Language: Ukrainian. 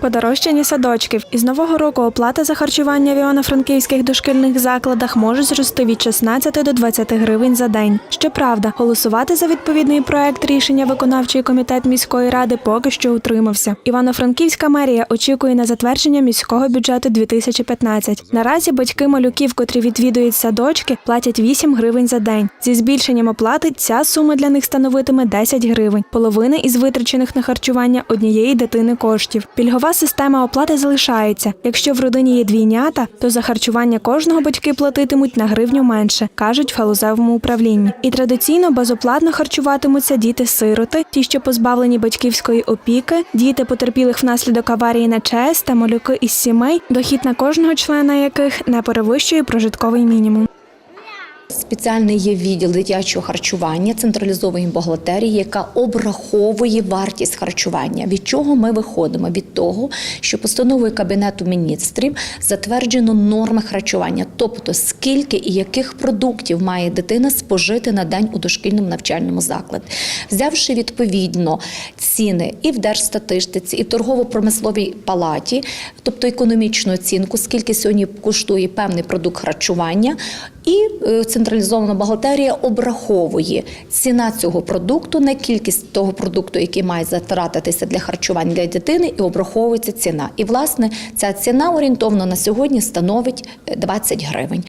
Подорожчання садочків із нового року оплата за харчування в івано-франківських дошкільних закладах може зрости від 16 до 20 гривень за день. Щоправда, голосувати за відповідний проект рішення виконавчий комітет міської ради поки що утримався. Івано-Франківська мерія очікує на затвердження міського бюджету 2015. Наразі батьки малюків, котрі відвідують садочки, платять 8 гривень за день. Зі збільшенням оплати ця сума для них становитиме 10 гривень, половина із витрачених на харчування однієї дитини коштів. Пільгова система оплати залишається. Якщо в родині є двійнята, то за харчування кожного батьки платитимуть на гривню менше, кажуть в галузевому управлінні. І традиційно безоплатно харчуватимуться діти-сироти, ті, що позбавлені батьківської опіки, діти потерпілих внаслідок аварії на ЧАЕС та малюки із сімей, дохід на кожного члена яких не перевищує прожитковий мінімум. Спеціальний є відділ дитячого харчування, централізованої бухгалтерії, яка обраховує вартість харчування. Від чого ми виходимо? Від того, що постановою Кабінету міністрів затверджено норми харчування, тобто скільки і яких продуктів має дитина спожити на день у дошкільному навчальному закладі. Взявши відповідно ціни і в Держстатистиці, і в торгово-промисловій палаті, тобто економічну оцінку, скільки сьогодні коштує певний продукт харчування. І е, централізована бухгалтерія обраховує ціна цього продукту на кількість того продукту, який має затратитися для харчування для дитини, і обраховується ціна. І власне ця ціна орієнтовно на сьогодні становить е, 20 гривень.